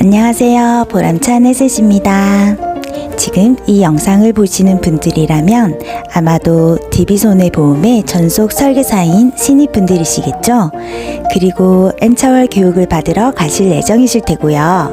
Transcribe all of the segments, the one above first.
안녕하세요. 보람찬 해셋입니다. 지금 이 영상을 보시는 분들이라면 아마도 DB손해보험의 전속 설계사인 신입분들이시겠죠? 그리고 N차월 교육을 받으러 가실 예정이실 테고요.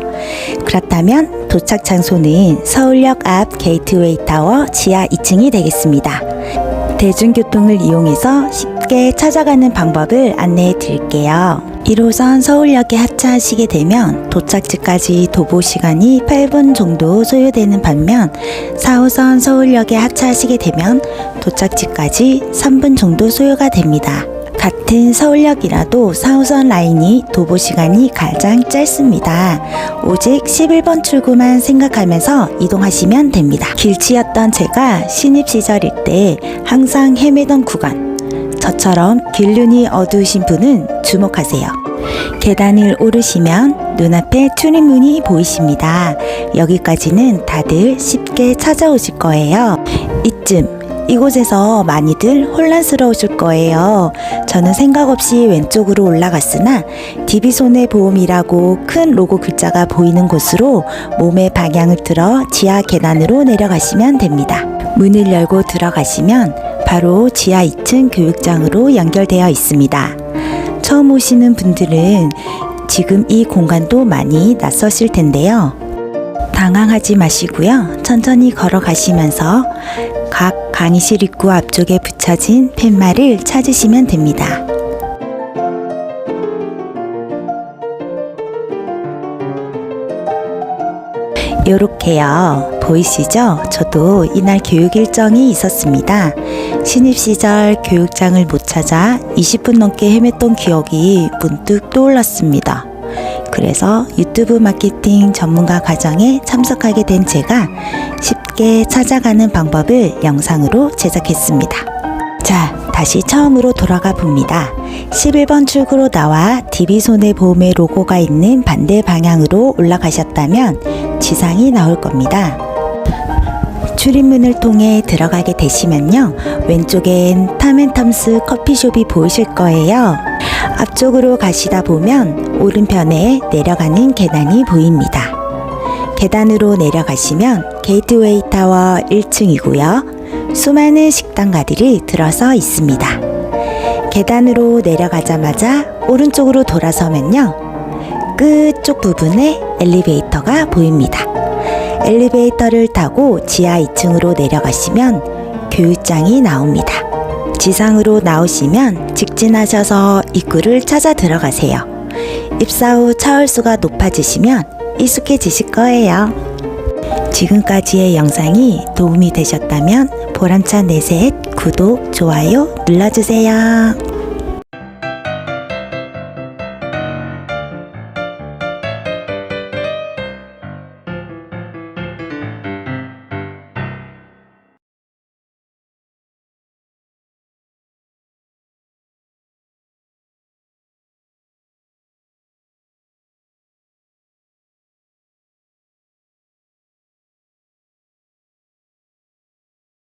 그렇다면 도착 장소는 서울역 앞 게이트웨이 타워 지하 2층이 되겠습니다. 대중교통을 이용해서 쉽게 찾아가는 방법을 안내해 드릴게요. 1호선 서울역에 하차하시게 되면 도착지까지 도보 시간이 8분 정도 소요되는 반면 4호선 서울역에 하차하시게 되면 도착지까지 3분 정도 소요가 됩니다. 같은 서울역이라도 4호선 라인이 도보 시간이 가장 짧습니다. 오직 11번 출구만 생각하면서 이동하시면 됩니다. 길치였던 제가 신입 시절일 때 항상 헤매던 구간. 저처럼 길눈이 어두우신 분은 주목하세요. 계단을 오르시면 눈앞에 출입문이 보이십니다. 여기까지는 다들 쉽게 찾아오실 거예요. 이쯤 이곳에서 많이들 혼란스러우실 거예요. 저는 생각 없이 왼쪽으로 올라갔으나 DB손해보험이라고 큰 로고 글자가 보이는 곳으로 몸의 방향을 틀어 지하 계단으로 내려가시면 됩니다. 문을 열고 들어가시면 바로 지하 2층 교육장으로 연결되어 있습니다. 처음 오시는 분들은 지금 이 공간도 많이 낯서실 텐데요. 당황하지 마시고요. 천천히 걸어가시면서 각 강의실 입구 앞쪽에 붙여진 팻말을 찾으시면 됩니다. 요렇게요. 보이시죠? 저도 이날 교육 일정이 있었습니다. 신입 시절 교육장을 못 찾아 20분 넘게 헤맸던 기억이 문득 떠올랐습니다. 그래서 유튜브 마케팅 전문가 과정에 참석하게 된 제가 쉽게 찾아가는 방법을 영상으로 제작했습니다. 자, 다시 처음으로 돌아가 봅니다. 11번 출구로 나와 DB손해보험의 로고가 있는 반대 방향으로 올라가셨다면 지상이 나올 겁니다. 출입문을 통해 들어가게 되시면요. 왼쪽엔 탐앤탐스 커피숍이 보이실 거예요. 앞쪽으로 가시다 보면 오른편에 내려가는 계단이 보입니다. 계단으로 내려가시면 게이트웨이 타워 1층이고요. 수많은 식당가들이 들어서 있습니다. 계단으로 내려가자마자 오른쪽으로 돌아서면요. 끝쪽 부분에 엘리베이터가 보입니다. 엘리베이터를 타고 지하 2층으로 내려가시면 교육장이 나옵니다. 지상으로 나오시면 직진하셔서 입구를 찾아 들어가세요. 입사 후 차월수가 높아지시면 익숙해지실 거예요. 지금까지의 영상이 도움이 되셨다면 보람찬 내셋 구독, 좋아요 눌러주세요.